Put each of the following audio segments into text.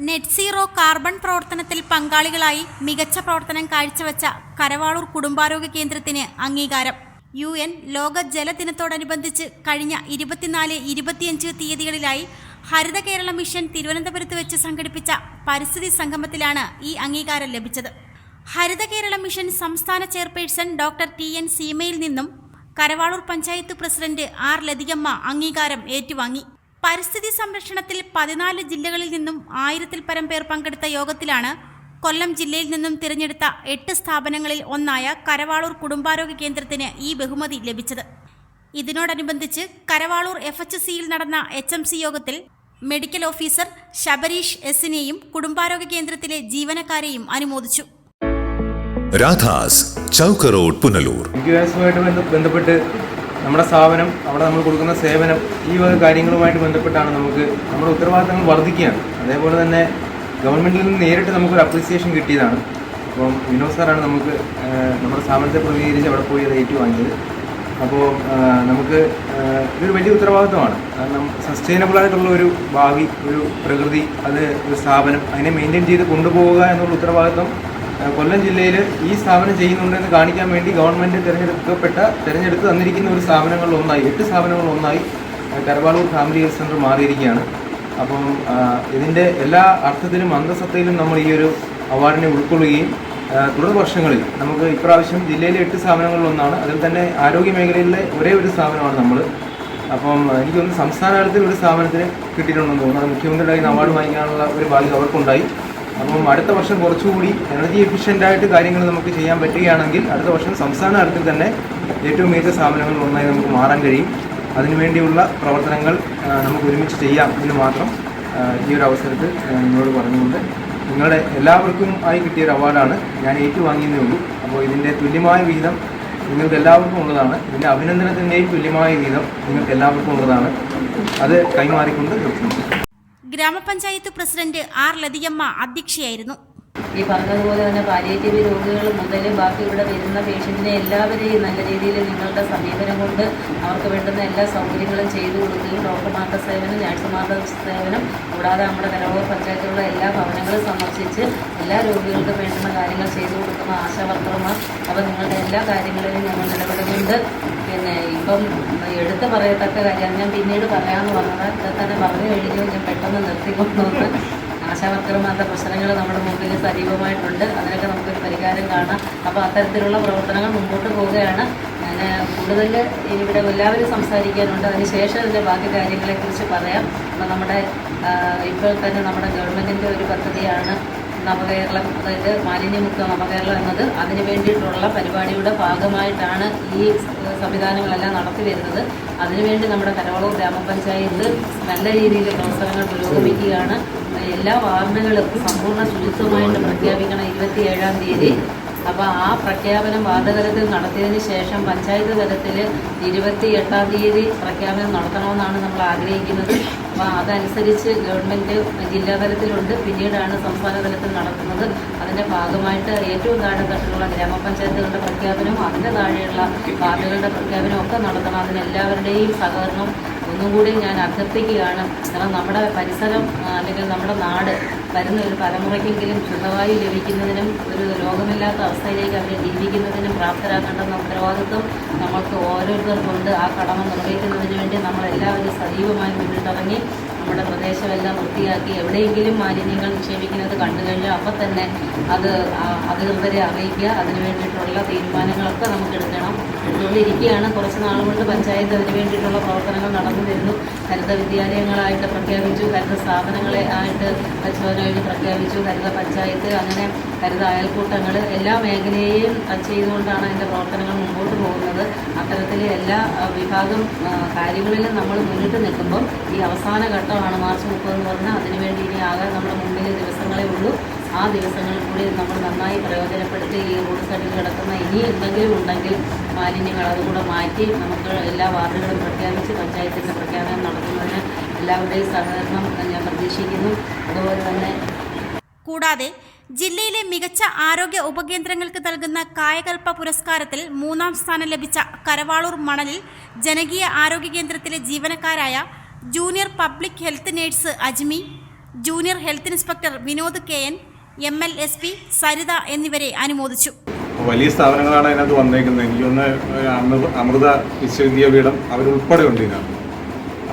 Net zero carbon പ്രവർത്തനത്തിൽ പങ്കാളികളായി മികച്ച പ്രവർത്തനം കാഴ്ചവെച്ച കരവാളൂർ കുടുംബാരോഗ്യ കേന്ദ്രത്തിന് അംഗീകാരം. യു എൻ ലോക ജലദിനത്തോടനുബന്ധിച്ച് കഴിഞ്ഞ ഇരുപത്തിനാല് ഇരുപത്തിയഞ്ച് തീയതികളിലായി ഹരിത കേരള മിഷൻ തിരുവനന്തപുരത്ത് വെച്ച് സംഘടിപ്പിച്ച പരിസ്ഥിതി സംഗമത്തിലാണ് ഈ അംഗീകാരം ലഭിച്ചത്. ഹരിത കേരള മിഷൻ സംസ്ഥാന ചെയർപേഴ്സൺ ഡോക്ടർ ടി. എൻ. സീമയിൽ നിന്നും കരവാളൂർ പഞ്ചായത്ത് പ്രസിഡന്റ് ആർ. ലതികമ്മ അംഗീകാരം ഏറ്റുവാങ്ങി. പരിസ്ഥിതി സംരക്ഷണത്തിൽ പതിനാല് ജില്ലകളിൽ നിന്നും ആയിരത്തിൽ പരം പേർ പങ്കെടുത്ത യോഗത്തിലാണ് കൊല്ലം ജില്ലയിൽ നിന്നും തിരഞ്ഞെടുത്ത എട്ട് സ്ഥാപനങ്ങളിൽ ഒന്നായ കരവാളൂർ കുടുംബാരോഗ്യ കേന്ദ്രത്തിന് ഈ ബഹുമതി ലഭിച്ചത്. ഇതിനോടനുബന്ധിച്ച് കരവാളൂർ എഫ് എച്ച് സിയിൽ നടന്ന എച്ച് എം സി യോഗത്തിൽ മെഡിക്കൽ ഓഫീസർ ശബരീഷ് എസിനെയും കുടുംബാരോഗ്യ കേന്ദ്രത്തിലെ ജീവനക്കാരെയും അനുമോദിച്ചു. രാധാസ് ചൗക്കറോഡ് പുനലൂർ. ബന്ധപ്പെട്ട് നമ്മുടെ സ്ഥാപനം അവിടെ നമ്മൾ കൊടുക്കുന്ന സേവനം ഈ വക കാര്യങ്ങളുമായിട്ട് ബന്ധപ്പെട്ടാണ് നമുക്ക് നമ്മുടെ ഉത്തരവാദിത്തങ്ങൾ വർദ്ധിക്കുകയാണ്. അതേപോലെ തന്നെ ഗവൺമെന്റിൽ നിന്ന് നേരിട്ട് നമുക്കൊരു അപ്രീസിയേഷൻ കിട്ടിയതാണ്. അപ്പം വിനോദ് സാറാണ് നമുക്ക് നമ്മുടെ സ്ഥാപനത്തെ പ്രതിനിധീകരിച്ച് അവിടെ പോയി അത് ഏറ്റുവാങ്ങിയത്. അപ്പോൾ നമുക്ക് ഇതൊരു വലിയ ഉത്തരവാദിത്തമാണ് കാരണം സസ്റ്റൈനബിൾ ആയിട്ടുള്ള ഒരു ഭാവി ഒരു പ്രകൃതി അത് ഒരു സ്ഥാപനം അതിനെ മെയിന്റെയിൻ ചെയ്ത് കൊണ്ടുപോവുക എന്നുള്ള ഉത്തരവാദിത്തം ഏഹ് കൊല്ലം ജില്ലയിൽ ഈ സ്ഥാപനം ചെയ്യുന്നുണ്ടെന്ന് കാണിക്കാൻ വേണ്ടി ഗവൺമെന്റ് തിരഞ്ഞെടുക്കപ്പെട്ട തിരഞ്ഞെടുത്ത് തന്നിരിക്കുന്ന ഒരു സ്ഥാപനങ്ങളിൽ ഒന്നായി എട്ട് സ്ഥാപനങ്ങളിൽ ഒന്നായി കരവാളൂർ ഫാമിലി ഹെൽത്ത് സെന്റർ മാറിയിരിക്കുകയാണ്. അപ്പം ഇതിന്റെ എല്ലാ അർത്ഥത്തിലും അന്തസത്തയിലും നമ്മൾ ഈ ഒരു അവാർഡിനെ ഉൾക്കൊള്ളുകയും തുടർ വർഷങ്ങളിൽ നമുക്ക് ഇപ്രാവശ്യം ജില്ലയിലെ എട്ട് സ്ഥാപനങ്ങളിൽ ഒന്നാണ്. അതിൽ തന്നെ ആരോഗ്യ മേഖലയിലെ ഒരേ ഒരു സ്ഥാപനമാണ് നമ്മൾ അപ്പം എനിക്ക് തോന്നുന്നു സംസ്ഥാന തലത്തിൽ ഒരു സ്ഥാപനത്തിന് കിട്ടിയിട്ടുണ്ടെന്ന് തോന്നുന്നു. അത് മുഖ്യമന്ത്രിയുടെ അവാർഡ് വാങ്ങിക്കാനുള്ള ഒരു ഭാഗ്യം അവർക്കുണ്ടായി. അപ്പം അടുത്ത വർഷം കുറച്ചുകൂടി എനർജി എഫിഷ്യന്റ് ആയിട്ട് കാര്യങ്ങൾ നമുക്ക് ചെയ്യാൻ പറ്റുകയാണെങ്കിൽ അടുത്ത വർഷം സംസ്ഥാന തലത്തിൽ തന്നെ ഏറ്റവും മികച്ച സ്ഥാപനങ്ങളിൽ ഒന്നായി നമുക്ക് മാറാൻ കഴിയും. അതിനുവേണ്ടിയുള്ള പ്രവർത്തനങ്ങൾ നമുക്ക് ഒരുമിച്ച് ചെയ്യാം എന്ന് മാത്രം ഈ ഒരു അവസരത്തിൽ നിങ്ങളോട് പറഞ്ഞുകൊണ്ട് നിങ്ങളുടെ എല്ലാവർക്കും ആയി കിട്ടിയ ഒരു അവാർഡാണ് ഞാൻ ഏറ്റുവാങ്ങിയതേ ഉള്ളൂ. അപ്പോൾ ഇതിന്റെ തുല്യമായ വിഹിതം നിങ്ങൾക്ക് എല്ലാവർക്കും ഉള്ളതാണ്. ഇതിന്റെ അഭിനന്ദനത്തിന്റെയും തുല്യമായ വിഹിതം നിങ്ങൾക്ക് എല്ലാവർക്കും ഉള്ളതാണ്. അത് കൈമാറിക്കൊണ്ട് നിർത്തുന്നു. ഗ്രാമപഞ്ചായത്ത് പ്രസിഡന്റ് ആർ ലതിയമ്മ അധ്യക്ഷയായിരുന്നു. ഈ പറഞ്ഞതുപോലെ തന്നെ പാലിയേറ്റീവ് രോഗികൾ മുതൽ ബാക്കി ഇവിടെ വരുന്ന പേഷ്യന്റിനെ എല്ലാവരെയും നല്ല രീതിയിൽ നിങ്ങളുടെ സമീപനം കൊണ്ട് അവർക്ക് വേണ്ടുന്ന എല്ലാ സൗകര്യങ്ങളും ചെയ്തു കൊടുക്കുകയും ഡോക്ടർമാരുടെ സേവനം നഴ്സുമാരുടെ സേവനം കൂടാതെ നമ്മുടെ കരവൂർ പഞ്ചായത്തിലുള്ള എല്ലാ ഭവനങ്ങളും സന്ദർശിച്ച് എല്ലാ രോഗികൾക്കും വേണ്ടുന്ന കാര്യങ്ങൾ ചെയ്തു കൊടുക്കുന്ന ആശാവർക്കർമാർ അപ്പോൾ നിങ്ങളുടെ എല്ലാ കാര്യങ്ങളിലും ഞങ്ങൾ നിലപെടുന്നുണ്ട് പിന്നെ ഇപ്പം എടുത്ത് പറയത്തക്ക കാര്യം. ഞാൻ പിന്നീട് പറയാമെന്ന് പറഞ്ഞത് ഇത് തന്നെ പറഞ്ഞു കഴിഞ്ഞു? ഞാൻ പെട്ടെന്ന് നിർത്തിക്കൊണ്ടുവന്ന് ആശാവർക്കർമാരുടെ പ്രശ്നങ്ങൾ നമ്മുടെ മുമ്പിൽ സജീവമായിട്ടുണ്ട്. അതിനൊക്കെ നമുക്കൊരു പരിഹാരം കാണാം. അപ്പോൾ അത്തരത്തിലുള്ള പ്രവർത്തനങ്ങൾ മുമ്പോട്ട് പോവുകയാണ്. ഞാൻ കൂടുതൽ ഇവിടെ എല്ലാവരും സംസാരിക്കാനുണ്ട്. അതിനുശേഷം ഇതിന്റെ ബാക്കി കാര്യങ്ങളെക്കുറിച്ച് പറയാം. അപ്പോൾ നമ്മുടെ ഇപ്പോൾ തന്നെ നമ്മുടെ ഗവൺമെന്റിന്റെ ഒരു പദ്ധതിയാണ് നവകേരളം അതായത് മാലിന്യമുക്ത നവകേരളം എന്നത് അതിനു വേണ്ടിയിട്ടുള്ള പരിപാടിയുടെ ഭാഗമായിട്ടാണ് ഈ സംവിധാനങ്ങളെല്ലാം നടത്തി വരുന്നത്. അതിനുവേണ്ടി നമ്മുടെ കരോളൂർ ഗ്രാമപഞ്ചായത്ത് നല്ല രീതിയിൽ പ്രവർത്തനങ്ങൾ പുരോഗമിക്കുകയാണ്. എല്ലാ വാർഡുകളും സമ്പൂർണ ശുചിത്വമായിട്ട് പ്രഖ്യാപിക്കണം. ഇരുപത്തിയേഴാം തീയതി അപ്പോൾ ആ പ്രഖ്യാപനം വാർഡുതലത്തിൽ നടത്തിയതിന് ശേഷം പഞ്ചായത്ത് തലത്തിൽ ഇരുപത്തി എട്ടാം തീയതി പ്രഖ്യാപനം നടത്തണമെന്നാണ് നമ്മൾ ആഗ്രഹിക്കുന്നത്. അപ്പോൾ അതനുസരിച്ച് ഗവൺമെന്റ് ജില്ലാ തലത്തിലുണ്ട്. പിന്നീടാണ് സംസ്ഥാന തലത്തിൽ നടത്തുന്നത്. അതിന്റെ ഭാഗമായിട്ട് ഏറ്റവും താഴെ തട്ടിലുള്ള ഗ്രാമപഞ്ചായത്തുകളുടെ പ്രഖ്യാപനവും അതിന്റെ താഴെയുള്ള വാർഡുകളുടെ പ്രഖ്യാപനവും ഒക്കെ നടത്തണം. അതിന് എല്ലാവരുടെയും സഹകരണം ഒന്നും കൂടി ഞാൻ അഭ്യർത്ഥിക്കുകയാണ് കാരണം നമ്മുടെ പരിസരം അല്ലെങ്കിൽ നമ്മുടെ നാട് വരുന്ന ഒരു തലമുറയ്ക്കെങ്കിലും ശുദ്ധവായു ലഭിക്കുന്നതിനും ഒരു രോഗമില്ലാത്ത അവസ്ഥയിലേക്ക് അവരെ ജീവിക്കുന്നതിനും പ്രാപ്തരാക്കേണ്ടെന്ന ഉത്തരവാദിത്വം നമ്മൾക്ക് ഓരോരുത്തർക്കുണ്ട്. ആ കടമ നിർവഹിക്കുന്നതിന് വേണ്ടി നമ്മളെല്ലാവരും സജീവമായി മുന്നിട്ടിറങ്ങി നമ്മുടെ പ്രദേശമെല്ലാം വൃത്തിയാക്കി എവിടെയെങ്കിലും മാലിന്യങ്ങൾ നിക്ഷേപിക്കുന്നത് കണ്ടു കഴിഞ്ഞാൽ അപ്പം തന്നെ അത് അധികൃതരെ അറിയിക്കുക. അതിന് വേണ്ടിയിട്ടുള്ള തീരുമാനങ്ങളൊക്കെ നമുക്ക് എടുക്കണം. എടുത്തുകൊണ്ടിരിക്കുകയാണ്. കുറച്ച് നാൾ കൊണ്ട് പഞ്ചായത്ത് അതിന് വേണ്ടിയിട്ടുള്ള പ്രവർത്തനങ്ങൾ നടന്നു വരുന്നു. ഹരിത വിദ്യാലയങ്ങളായിട്ട് പ്രഖ്യാപിച്ചു. ഹരിത സ്ഥാപനങ്ങളെ ആയിട്ട് പരിശോധന പ്രഖ്യാപിച്ചു. ഹരിത പഞ്ചായത്ത് അങ്ങനെ ഹരിത അയൽക്കൂട്ടങ്ങൾ എല്ലാ മേഖലയെയും ടച്ച് ചെയ്തുകൊണ്ടാണ് അതിന്റെ പ്രവർത്തനങ്ങൾ മുമ്പോട്ട് പോകുന്നത്. അത്തരത്തിലെ എല്ലാ വിഭാഗം കാര്യങ്ങളിലും നമ്മൾ മുന്നിട്ട് നിൽക്കുമ്പോൾ ഈ അവസാന ഘട്ടമാണ് മാർച്ച് മുപ്പത് എന്ന് പറഞ്ഞാൽ അതിനുവേണ്ടി ഇനി ആകെ നമ്മുടെ മുമ്പിൽ ദിവസങ്ങളേ ഉള്ളൂ. ആ ദിവസങ്ങളിൽ കൂടി നമ്മൾ നന്നായി പ്രയോജനപ്പെടുത്തി ഈ റോഡ് സൈഡിൽ കിടക്കുന്ന ഇനി എന്തെങ്കിലും ഉണ്ടെങ്കിൽ മാലിന്യങ്ങൾ അതുകൂടെ മാറ്റി നമുക്ക് എല്ലാ വാർഡുകളും പ്രഖ്യാപിച്ച് പഞ്ചായത്തിന്റെ പ്രഖ്യാപനം നടത്തുന്നതിന് എല്ലാവരുടെയും സഹകരണം ഞാൻ പ്രതീക്ഷിക്കുന്നു. അതുപോലെ തന്നെ കൂടാതെ ജില്ലയിലെ മികച്ച ആരോഗ്യ ഉപകേന്ദ്രങ്ങൾക്ക് നൽകുന്ന കായകൽപ്പ പുരസ്കാരത്തിൽ മൂന്നാം സ്ഥാനം ലഭിച്ച കരവാളൂർ മണലിൽ ജനകീയ ആരോഗ്യ കേന്ദ്രത്തിലെ ജീവനക്കാരായ junior public health nurse Ajmi junior health inspector Vinod K N M L S P Saritha എന്നിവരെ അനുമോദിച്ചു. വലിയ സ്ഥാപനങ്ങളാണ് അതിനകത്ത് വന്നേക്കുന്നത്. എനിക്ക് ഒന്ന് അമൃത വിശ്വവിദ്യാപീഠം അവരുൾപ്പെടെ ഉണ്ട് ഇതിനകത്ത്.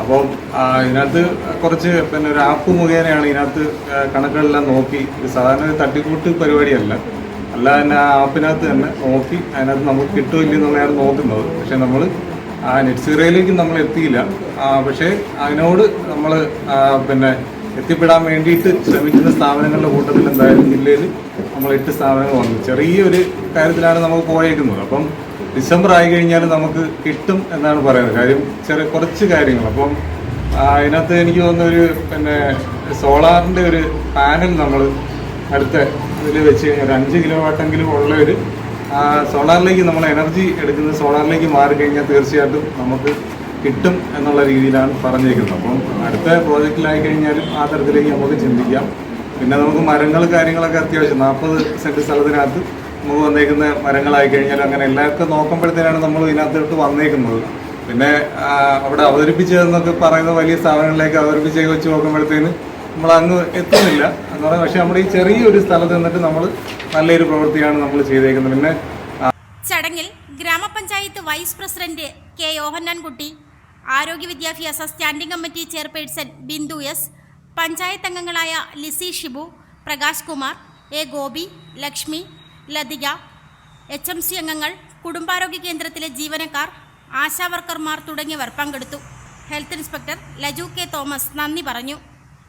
അപ്പോൾ ഇതിനകത്ത് കുറച്ച് പിന്നെ ഒരു ആപ്പ് മുഖേനയാണ് ഇതിനകത്ത് കണക്കുകളെല്ലാം നോക്കി സാധാരണ ഒരു തട്ടിക്കൂട്ട് പരിപാടിയല്ല. അല്ല തന്നെ ആ ആപ്പിനകത്ത് തന്നെ നോക്കി അതിനകത്ത് നമുക്ക് കിട്ടുമില്ലെന്നുള്ളതാണ് നോക്കുന്നത്. പക്ഷേ നമ്മൾ ആ നെറ്റ് സീറോയിലേക്ക് നമ്മൾ എത്തിയില്ല. പക്ഷേ അതിനോട് നമ്മൾ പിന്നെ എത്തിപ്പെടാൻ വേണ്ടിയിട്ട് ശ്രമിക്കുന്ന സ്ഥാപനങ്ങളുടെ കൂട്ടത്തിൽ എന്തായാലും ജില്ലയിൽ നമ്മൾ എട്ട് സ്ഥാപനങ്ങൾ വന്നു. ചെറിയൊരു കാര്യത്തിലാണ് നമുക്ക് പോയേക്കുന്നത്. അപ്പം ഡിസംബർ ആയി കഴിഞ്ഞാൽ നമുക്ക് കിട്ടും എന്നാണ് പറയുന്നത്. കാര്യം ചെറിയ കുറച്ച് കാര്യങ്ങൾ. അപ്പം അതിനകത്ത് എനിക്ക് തോന്നുന്ന ഒരു പിന്നെ സോളാറിന്റെ ഒരു പാനൽ നമ്മൾ അടുത്ത ഇതിൽ വെച്ച് കഴിഞ്ഞാൽ അഞ്ച് കിലോ വാട്ടെങ്കിലും ഉള്ള ഒരു സോളാറിലേക്ക് നമ്മൾ എനർജി എടുക്കുന്നത് സോളാറിലേക്ക് മാറിക്കഴിഞ്ഞാൽ തീർച്ചയായിട്ടും നമുക്ക് കിട്ടും എന്നുള്ള രീതിയിലാണ് പറഞ്ഞേക്കുന്നത് അപ്പം അടുത്ത പ്രോജക്റ്റിലായി കഴിഞ്ഞാലും ആ തരത്തിലേക്ക് നമുക്ക് ചിന്തിക്കാം. പിന്നെ നമുക്ക് മരങ്ങൾ കാര്യങ്ങളൊക്കെ അത്യാവശ്യം നാൽപ്പത് സെന്റ് സ്ഥലത്തിനകത്ത് നമുക്ക് വന്നേക്കുന്ന മരങ്ങളായി കഴിഞ്ഞാലും അങ്ങനെ എല്ലാവർക്കും നോക്കുമ്പോഴത്തേനാണ് നമ്മൾ ഇതിനകത്തോട്ട് വന്നേക്കുന്നത്. പിന്നെ അവിടെ അവതരിപ്പിച്ചതെന്നൊക്കെ പറയുന്ന വലിയ സ്ഥാപനങ്ങളിലേക്ക് അവതരിപ്പിച്ചേക്ക് വെച്ച് നോക്കുമ്പോഴത്തേന് നമ്മൾ അങ്ങ് എത്തുന്നില്ല. എന്ന് പറയാം. പക്ഷെ നമ്മുടെ ഈ ചെറിയൊരു സ്ഥലത്ത് നിന്നിട്ട് നമ്മൾ നല്ലൊരു പ്രവൃത്തിയാണ് നമ്മൾ ചെയ്തേക്കുന്നത്. പിന്നെ ചടങ്ങിൽ ഗ്രാമപഞ്ചായത്ത് വൈസ് പ്രസിഡന്റ് കെ യോഹന്നാൻകുട്ടി ആരോഗ്യ വിദ്യാഭ്യാസ standing committee chairperson Bindu S panchayat അംഗങ്ങളായ Lissy Shibu Prakash Kumar A Gopi Lakshmi Lathika H M C അംഗങ്ങൾ കുടുംബാരോഗ്യ കേന്ദ്രത്തിലെ ജീവനക്കാർ ആശാവർക്കർമാർ തുടങ്ങിയവർ പങ്കെടുത്തു. Health inspector Laju K Thomas നന്ദി പറഞ്ഞു.